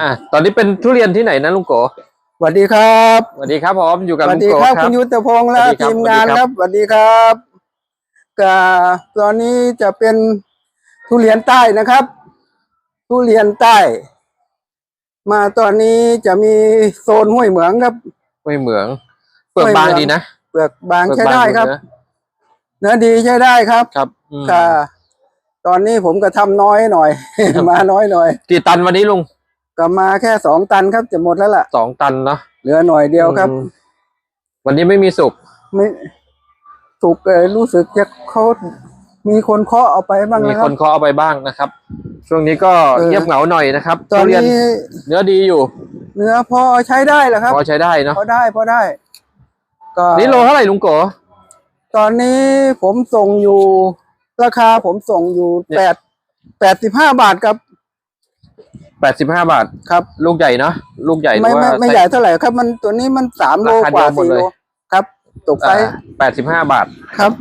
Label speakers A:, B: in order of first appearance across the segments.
A: อะตอนนี้เป็นทุเรียนที่ไหนนะลุงโก
B: สวัสดีครับ
A: สวัสดีครับผมอยู่
B: ส
A: กับ
B: วั
A: ลุ
B: ส
A: ง
B: ดี
A: โก
B: ครับ
A: ครั
B: คุ
A: บ
B: ณยุทธพงษ์และ
A: สวัสดีครับ
B: ทีมงาน
A: สวัสดี
B: ค
A: ครั
B: รับ บสวัสดีครับก็ตอนนี้จะเป็นทุเรียนใต้นะครับ ทุเรียนใต้ มาตอนนี้จะมีโซนห้วยเหมืองครับ
A: ห้วยเหมือง เปลือกบางดีนะ
B: เปลือกบาง
A: เปลือก
B: ใช้
A: บาง
B: ได้ครับ
A: นะ
B: เนื้อดีใช้ได้ครับ
A: ครับอืม
B: ค่ะตอนนี้ผมก็ทำน้อยหน่อย มาน้อยหน่อย
A: กี่ตันวันนี้ลุง
B: ก็มาแค่สองตันครับจะหมดแล้วล่ะ
A: สองตันเนาะ
B: เหลือหน่อยเดียวครับ
A: อืมวันนี้ไม่มีสุก
B: ไม่สุกเอ่อรู้สึกจะเขามีคนเคาะเอาไปบ้าง
A: มี
B: นะค
A: ครับ นเคาะเอาไปบ้างนะครับ ช่วงนี้ก็
B: เออ
A: เงียบเหงาหน่อยนะครับ
B: ตอน
A: ทุเรียน
B: นี้
A: เนื้อดีอยู่
B: เนื้อพอใช้ได้แหละครับ
A: พอใช้ได้เนาะ
B: พอได้พอได้ ก็
A: นี่โลเท่าไหร่ลุงโก
B: ตอนนี้ผมส่งอยู่ ราคาผมส่งอยู่
A: เนี่ย
B: แปดแปดสิบห้าบาทครับ
A: แปดสิบห้าบาท
B: ครับ
A: ลูกใหญ่เนาะลูกใหญ่หรือ
B: ไม่ไม่
A: ว่า
B: ไม่
A: ซส์
B: ใหญ่เท่าไหร่ครับ มันตัวนี้มันสามโล
A: ราคาก
B: ว่า
A: เดียวหมด
B: สี่
A: เลย
B: โลครับตกไซส์
A: แปดสิบห้าบาท
B: ครับ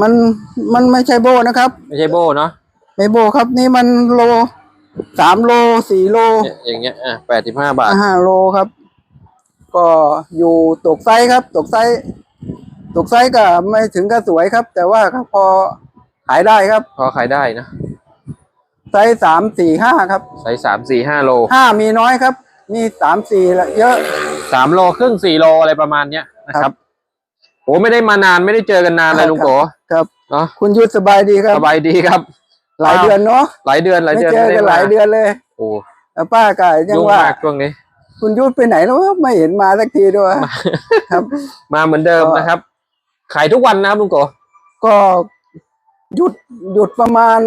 B: มันมันไม่ใช่โบนะครับ
A: ไม่ใช่โบเนาะ
B: ไม่โบครับนี่มันโลสามโลสี่โล
A: เนี่ยอย่างเงี้ยอะแปดสิบห้าบาท
B: ห้าโลครับ ก็อยู่ตกไซส์ครับ ตกไซส์ตกไซส์ก็ไม่ถึงกับสวยครับ แต่ว่าก็พอขายได้ครับ
A: พอขายได้นะ
B: ไซส์สามสี่ห้าครับ
A: ใส่สามสี่ห้าโล
B: ห้ามีน้อยครับ มีสามสี่ละเยอะ
A: สามโลครึ่งสี่โลอะไรประมาณเนี้ยนะค
B: ครั
A: รับบโอ้ไม่ได้มานานไม่ได้เจอกันนานเลยลุงโก
B: ครับ
A: เนาะ
B: คุณยุทธสบายดีครับ
A: สบายดีครับ
B: หลายเดือนเนาะ
A: หลายเดือนหลาย
B: ไม่
A: เดือน
B: เจอกันหลายเดือนเลย
A: โอ้
B: แต่ป้าก็ยัง
A: ยุ่ง
B: ว่า
A: มากช่วงนี้
B: คุณยุทธไปไหนแล้ววะไม่เห็นมาสักทีด้วยครับ
A: มาเหมือนเดิม
B: ก็
A: นะครับ ขายทุกวันนะครับลุงโก
B: ก็หยุดหยุดประมาณ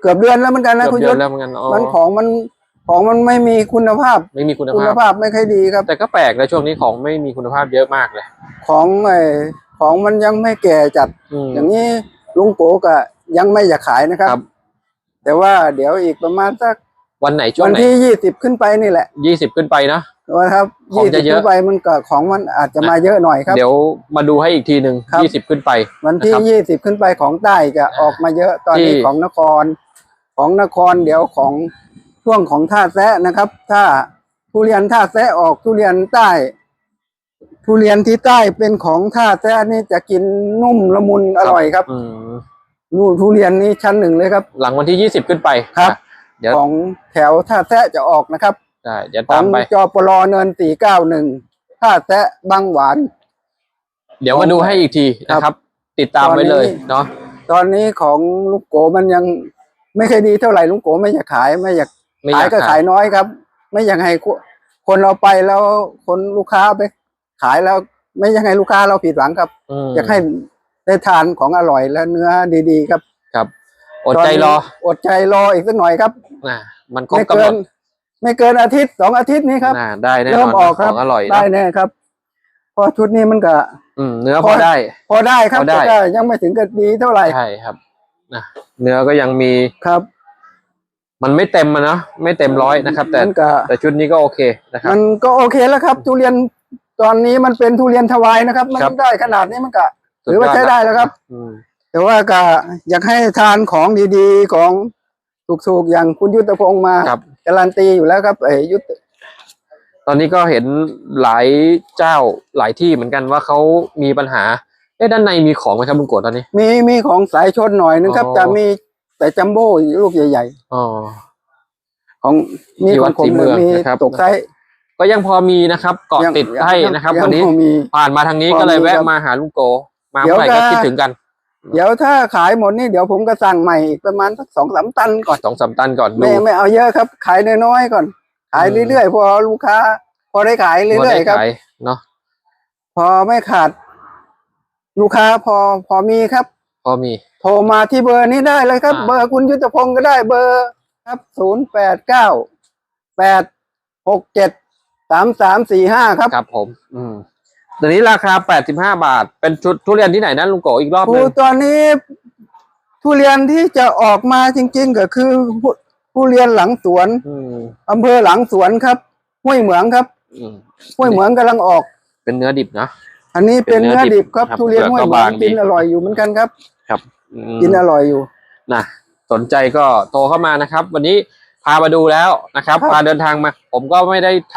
B: เกือบเดือนแล้วเหมือนกันนะ
A: เกือบ
B: คุณ
A: เดื
B: ยุ
A: อ
B: ท
A: น
B: ธ
A: แล้วเหมือนกันอ๋อ
B: มันของมันของมันไม่มีคุณภาพ
A: ไม่มีคุณ
B: คุณ
A: ภาพ
B: ภาพไม่ค่อยดีครับ
A: แต่ก็แปลกนะช่วงนี้ของไม่มีคุณภาพเยอะมากเลย
B: ของไอ้ของมันยังไม่แก่จัด
A: อืม
B: อย่างนี้ลุงโกก็ยังไม่อยากขายนะครับ
A: ครับ
B: แต่ว่าเดี๋ยวอีกประมาณสัก
A: วันไหนช่ว
B: วั
A: ง
B: น
A: ไหน
B: ที่ยี่สิบขึ้นไปนี่แหละ
A: ยี่สิบขึ้นไปนะ
B: นะครับ
A: ของ
B: ยี่
A: จะ
B: สิบ
A: เยอะ
B: ขึ้นไปมันก็ของมันอาจจะมาเยอะหน่อยครับ
A: เดี๋ยวมาดูให้อีกทีหนึ่ง
B: ครับ
A: ยี่สิบขึ้นไป
B: วันที่
A: นะครับ
B: ยี่สิบขึ้นไปของใต้จะออกมาเยอะตอนนี้
A: ที่
B: ของนคร ของนครเดี๋ยวของช่วงของท่าแซะนะครับ ถ้าทุเรียนท่าแซะออกทุเรียนใต้ ทุเรียนที่ใต้เป็นของท่าแซะนี่จะกินนุ่มละมุนอร่อยครับ
A: อืม
B: นู่นทุเรียนนี้ชั้นหนึ่งเลยครับ
A: หลังวันที่ยี่สิบขึ้นไป
B: ครับ
A: อะเดี๋ยว
B: ของแถวท่าแซะจะออกนะครับ
A: ได้เดี๋ยว
B: ขอ
A: ตางมไป
B: จอปลอเนินสี่เก้าหนึ่งท่าแซะบางหวาน
A: เดี๋ยวมาดูให้อีกทีนะครับ ติดตามไว้เลย
B: ตอนนี้
A: เนาะ
B: ตอนนี้ของลูกโกมันยัง ไม่เคอยดีเท่าไหร่ลุงโกไม่อยากขาย ไม่อยาก
A: ไม่อายก
B: ขายก็
A: ขา
B: ขายยน้อยครับ ไม่อยากให้คนคนเราไปแล้วคนลูกค้าไป ขายแล้วไม่อยากให้ลูกค้าเราผิดหวังครับ
A: ม
B: อยากให้ได้ทานของอร่อยและเนื้อดีๆ ครับ
A: ครับ อดใจรอ
B: ตนนี้อดใจรออีกสักหน่อยครับ
A: นะมันครบ
B: ไม่
A: กำห
B: เกิ
A: น
B: น
A: ด
B: ไม่เกินอาทิตย์สองอาทิตย์นี้ครับ
A: นะได้แน่น
B: เริ่
A: อ
B: ม
A: น
B: ออกค
A: ข
B: รับ
A: องอร่อย
B: ได้
A: นะ
B: แน่ครับเพอชุดนี้มันก็
A: อืมเนื้อ
B: พ
A: พ
B: อ
A: อ ได้
B: พอได้ครับ
A: พอได้
B: แต่ก็ยังไม่ถึงกับดีเท่าไหร่
A: ใช่ครับ นะเนื้อก็ยังมี
B: ครับ
A: มันไม่เต็มอะเนาะไม่เต็มร้อยนะครับ แต่
B: มันก็
A: แต่ชุดนี้ก็โอเคนะครับ
B: มันก็โอเคแล้วครับ ทุเรียนตอนนี้มันเป็นทุเรียนทวายนะครับ มัน
A: ครับ
B: ได้ขนาดนี้มันก็
A: สุ
B: ถือว่า
A: ดย
B: ใช้ได้แล้วครับ
A: อืม
B: แต่ว่าก็อยากให้ทานของดีๆของถูกๆอย่างคุณยุทธพงศ์มา
A: ครับ
B: การันตีอยู่แล้วครับไอ้ยุทธ
A: ตอนนี้ก็เห็นหลายเจ้าหลายที่เหมือนกันว่าเขามีปัญหา เอ๊ะด้านในมีของไหมครับลุงโกดตอนนี้
B: มีมีของสายชนหน่อยนึงครับ
A: อ๋อ
B: แต่มีแต่จัมโบ้ลูกใหญ่
A: อ๋อ
B: ๆ ของมี
A: ที่
B: ข
A: วั
B: อ
A: ด
B: งผม
A: ศรีเมื
B: เลย
A: อง
B: มี
A: นะครับ
B: ตกไซส์
A: ก็ยังพอมีนะครับเกาะ
B: ยัง
A: ติดให้
B: ยัง
A: นะครับ
B: ยัง
A: วันนี้
B: พอมี
A: ผ่านมาทางนี้
B: พอ
A: ก็เลย
B: มี
A: แวะ
B: ครับ
A: มาหาลุงโก มา
B: เดี๋ยว
A: เมื่อไหร่ก็
B: จะ
A: คิดถึงกัน
B: เดี๋ยวถ้าขายหมดนี่เดี๋ยวผมก็สั่งใหม่อีกประมาณสักสองสามตันก่อน
A: สองสามตันก่อนดู
B: ไม่ไม่เอาเยอะครับ ขายน้อยๆก่อน ขาย
A: อืม
B: เรื่อยๆพอลูกค้า พอได้ขาย
A: พอ
B: เรื่อ
A: ได้
B: ยๆครับ
A: ขายเนาะ
B: พอไม่ขาด ลูกค้าพอพอมีครับ
A: พอมี
B: โทรมาที่เบอร์นี้ได้เลยครับ
A: อ่า
B: เบอร์คุณยุทธพงศ์ก็ได้เบอร์ครับศูนย์แปดเก้าแปดหกเจ็ดสามสามสี่ห้าครับ
A: ครับผม อืมตอนนี้ราคาแปดสิบห้าบาท เป็นชุดทุเรียนที่ไหนนะลุงโกอีกรอบห
B: ผู้
A: นึง
B: ตอนนี้ทุเรียนที่จะออกมาจริง ๆ ก็คือผู้ทุเรียนหลังสวน
A: อืม
B: อำเภอหลังสวนครับ ห้วยเหมืองครับ
A: อืม
B: ห้วยเหมืองกำลังออก
A: เป็นเนื้อดิบนะ
B: อันนี้เป็น
A: เป็นเนื้
B: เนื้
A: อ
B: อ
A: ดิ
B: ดิ
A: บบ
B: ครับ
A: ครับ
B: ทุเรียนห้วยเหมือง
A: เปลือกก็บางดี
B: กินอร่อยอยู่เหมือนกันครับ
A: ครับอืม
B: กินอร่อยอยู่
A: นะสนใจก็โทรเข้ามานะครับ วันนี้พามาดูแล้วนะครับ
B: ครับ
A: พาเดินทางมา ผมก็ไม่ได้ท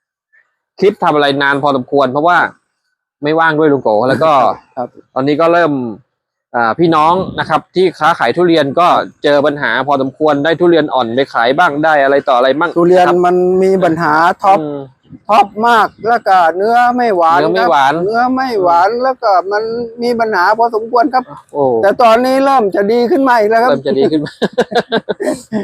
A: ำคลิปทำอะไรนานพอสมควร เพราะว่าไม่ว่างด้วยลุงโกแล้วก็
B: ครับ
A: ตอนนี้ก็เริ่มอ่าพี่น้องนะครับ ที่ค้าขายทุเรียนก็เจอปัญหาพอสมควรได้ทุเรียนอ่อนไปขายบ้างได้อะไรต่ออะไรบ้าง
B: ทุเรียน
A: ครับ
B: มันมีปัญหาท็อป
A: ม
B: ท็อปมากแล้วก็เนื้อไม่หวาน
A: เนื้อไม่
B: ครับ
A: หวาน
B: เนื้อไม่หวานแล้วก็มันมีปัญหาพอสมควรครับ
A: โอ้
B: แต่ตอนนี้เริ่มจะดีขึ้นมาอีกแล้วครับ
A: เริ่มจะดีขึ้นมา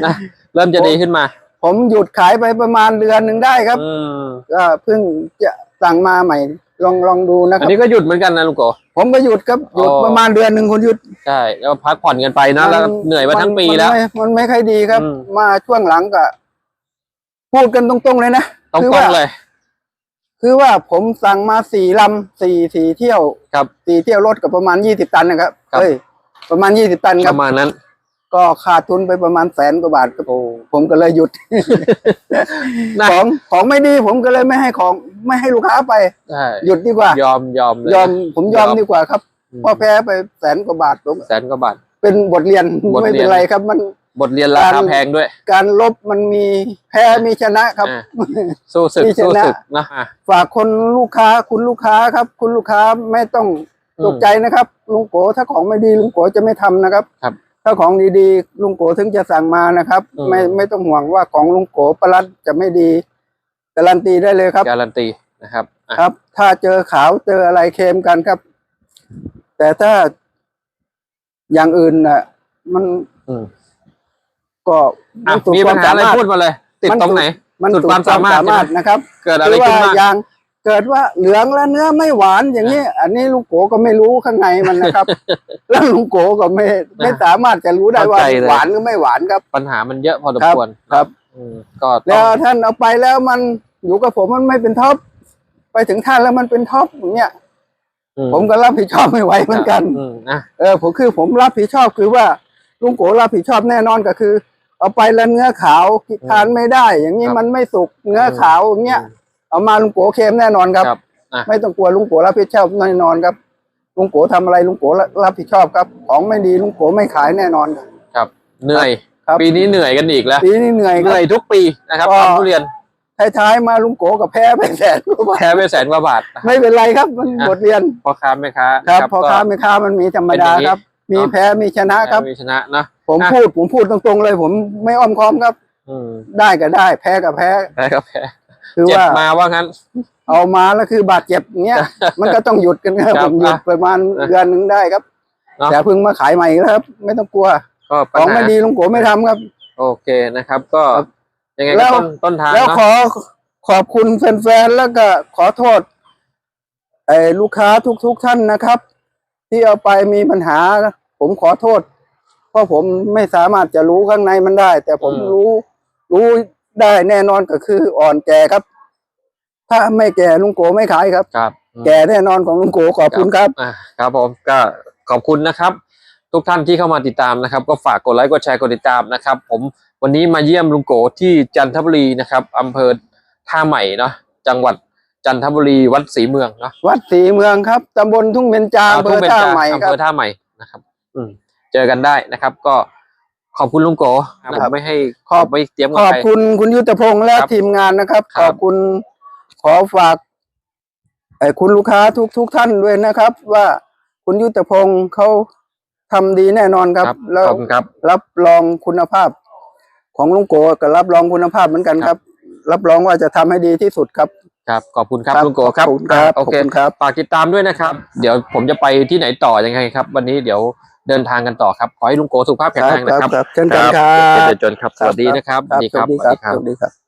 A: นะเริ่มจะดีขึ้นมา
B: ผมหยุดขายไปประมาณเดือนหนึ่งได้ครับ
A: อืม
B: ก็เพิ่งจะสั่งมาใหม่ ลองลองดูนะค
A: อั
B: รั
A: น
B: บ
A: นี้ก็หยุดเหมือนกันนะลุงโก
B: ผมก็หยุดครับหยุด
A: อ๋อ
B: ประมาณเดือนหนึ่งคุณหยุด
A: ใช่แล้วพักผ่อนกันไปนะแล้วก็เหนื่อยมาทั้งปีแล้ว
B: มันไม่มันไม่ค่อยดีครับ
A: อืม
B: มาช่วงหลังก็พูดกันตรงๆเลยนะ
A: ต้อง
B: คือ
A: ต้อ
B: ว่าง
A: เลย
B: คือว่าผมสั่งมาสี่ลำสี่สี่เที่ยว
A: ครับ
B: สี่เที่ยวรถกับประมาณยี่สิบตันนะครับ
A: ครับ
B: เอ้ยประมาณยี่สิบตัน
A: ป
B: ครับ
A: ระมาณนั้น
B: ก็ขาดทุนไปประมาณแสนกว่าบาทครับ
A: โอ้
B: ผมก็เลยหยุด
A: นะ
B: ของของไม่ดีผมก็เลยไม่ให้ของไม่ให้ลูกค้าไป
A: ใช่
B: หยุดดีกว่า
A: ยอมยอมเลย
B: ยอมผมยอม
A: ยอม
B: ดีกว่าครับ
A: อืม
B: เพราะแพ้ไปแสนกว่าบาทผม
A: แสนกว่าบาท
B: เป็นบทเรียน
A: บทเรียน
B: ไม่เป็นไรครับ มัน
A: บทเรียนราคา
B: การ
A: แพงด้วย
B: การลบมันมีแพ้มีชนะครับ
A: อ่า สู้ศึก
B: ที่ชนะ
A: สู้ศึกนะอะ
B: ฝากคนลูกค้าคุณลูกค้าครับ คุณลูกค้าไม่ต้องตกใจนะครับ ลุงโกถ้าของไม่ดีลุงโกจะไม่ทำนะครับ
A: ครับ
B: ถ้าของดีๆลุงโกถึงจะสั่งมานะครับ
A: อืม
B: ไม่ไม่ต้องห่วงว่าของลุงโกประลัดจะไม่ดีการันตีได้เลยครับ
A: การันตีนะครับอะ
B: ครับ ถ้าเจอขาวเจออะไรเค็มกันครับ แต่ถ้าอย่างอื่นน่ะ มัน
A: อืม
B: ก็
A: อะ
B: สุด
A: มี
B: ค
A: ปั
B: วา
A: ญ
B: ม
A: หาอะไร
B: สามารถ
A: พูดมาเลย ติด
B: มัน
A: ตรงไหน
B: มัน
A: สุดความสามารถใช่ไหม
B: นะครับ
A: เกิดอะไร
B: คือ
A: ขึ้น
B: ว่า
A: บ้าง
B: อย่างเกิดว่าเหลืองแล้วเนื้อไม่หวานอย่างนี้ อันนี้ลุงโกก็ไม่รู้ข้างในมันนะครับ แล้วลุงโกก็ไม่ไม่สามารถจะรู้ได้ว่า
A: เข้าใจเลย
B: หวานหรือไม่หวานครับ
A: ปัญหามันเยอะพอสม
B: ครับ
A: ควร
B: ครับ
A: อืมก็ต้
B: แล้
A: อ
B: ว
A: ง
B: ท่านเอาไปแล้วมันอยู่กับผมมันไม่เป็นท็อปไปถึงท่านแล้วมันเป็นท็อปอย่างเงี้ย
A: อื
B: ผมก็รับผิดชอบไม่ไหวเหมือนกัน
A: อืมนะ
B: เออผมคือผมรับผิดชอบคือว่าลุงโกรับผิดชอบแน่นอนก็คือ เอาไปแล้วเนื้อขาวทานไม่ได้ อย่างนี้มันไม่สุกเนื้อขาวอย่างเงี้ย เอามาลุงโกเค็มแน่นอนครับ
A: ครับอะ
B: ไม่ต้องกลัวลุงโกรับผิดชอบแน่นอนครับ ลุงโกทำอะไรลุงโกรับผิดชอบครับ ของไม่ดีลุงโกไม่ขายแน่นอนครับ
A: ครับ เหนื่อย
B: ครับ
A: ปีนี้เหนื่อยกันอีกแล้ว
B: ปีนี้เหนื่อยค
A: เห
B: รั
A: นื่อยทุกปีนะครับ
B: ก็
A: ทำทุเรียน
B: ท้ายๆมาลุงโกกับแพ้ไปแสนกว่าบาท
A: แพ้ไปแสนกว่าบาท
B: ไม่เป็นไรครับมัน
A: อะ
B: บทเรียน
A: พ่อค้าแม่ค้า
B: ครับ
A: นะ
B: พอค้าไม่ค้ามันมีธรรมดา
A: เป็นอย่างนี้
B: ครับ มี
A: เนาะ
B: แพ้มีชนะครับ
A: แพ้มีชนะนะ
B: ผม
A: อะ
B: พูดผมพูดตรงๆเลย ผมไม่อ้อมค้อมครับ
A: อืม
B: ได้ก็ได้ แพ้ก็แพ้
A: แพ้ก็แพ้
B: คือ
A: เจ็บ
B: ว่า
A: มาว่างั้น
B: เอามาแล้วคือบาดเจ็บอย่างเงี้ย มันก็ต้องหยุดกันครับ
A: ครับ
B: ผมหยุดประมาณ
A: อะ
B: เดือนหนึ่งได้ครับ
A: เนาะ
B: แต่เพิ่งมาขายใหม่อีกแล้วครับ ไม่ต้องกลัว
A: ก็
B: ข
A: ปัญ
B: อง
A: หา
B: ไม่ดีลุงโกไม่ทำครับ
A: โอเคนะครับ ก็
B: ครับ
A: ยังไง
B: แล้
A: ก็
B: ว
A: ต้นต้นทาง
B: แล้ว
A: เนาะ
B: ขอขอบคุณแฟนๆ แล้วก็ขอโทษไอ้ลูกค้าทุกๆท่านนะครับ ที่เอาไปมีปัญหา ผมขอโทษ เพราะผมไม่สามารถจะรู้ข้างในมันได้ แต่ผมรู้ รู้ได้แน่นอนก็คืออ่อนแก่ครับ ถ้าไม่แก่ลุงโกไม่ขายครับ
A: ครับอืม
B: แก่แน่นอนของลุงโกขอบคุณครับ
A: อะครับผมก็ขอบคุณนะครับ ทุกท่านที่เข้ามาติดตามนะครับ ก็ฝากกดไลค์กดแชร์กดติดตามนะครับ ผมวันนี้มาเยี่ยมลุงโกที่จันทบุรีนะครับอำเภอท่าใหม่เนาะจังหวัดจันทบุรีวัดศรีเมืองเนาะ
B: วัดศรีเมืองครับตำบลทุ่งเบญจาอำเภ
A: ทุ่
B: อง
A: เบญ
B: ท่า
A: จา
B: ใหม่
A: อำ
B: ครั
A: เภ
B: บ
A: อท่าใหม่นะครับ อืม เจอกันได้นะครับ ก็ขอบคุณลุงโก
B: ครับ
A: ผมไม่ให้
B: ขอบ
A: ไม่เตรียม
B: ข
A: กับ
B: อบ
A: ใคร
B: คุณคุณยุทธพงษ์และ
A: ครับ
B: ทีมงานนะครับ
A: ครั
B: ข
A: บ
B: อบคุณขอฝากไอ้คุณลูกค้าทุกทุกท่านด้วยนะครับ ว่าคุณยุทธพงษ์เขาทำดีแน่นอนครับ
A: ครับ
B: แล้ว
A: ขอบคุณครับ
B: รับรองคุณภาพ ของลุงโกก็รับรองคุณภาพเหมือนกันครับ รับรองว่าจะทำให้ดีที่สุดครับ
A: ครับขอบคุณครับ
B: ครับ
A: ลุงโกครับ
B: ขอบคุณครับ
A: โอเค
B: ขอบคุณครับ
A: ฝากติดตามด้วยนะครับ เดี๋ยวผมจะไปที่ไหนต่อยังไงครับ วันนี้เดี๋ยว เดินทางกันต่อครับ ขอให้ลุงโกสุขภาพแข็งแรงนะครับ
B: ครับเช่นกันครับ
A: เจริญจนครับ สวัสดีนะครับ
B: ครับ
A: สวัสดีครับ
B: สวัสดีครับสวัสดีครับ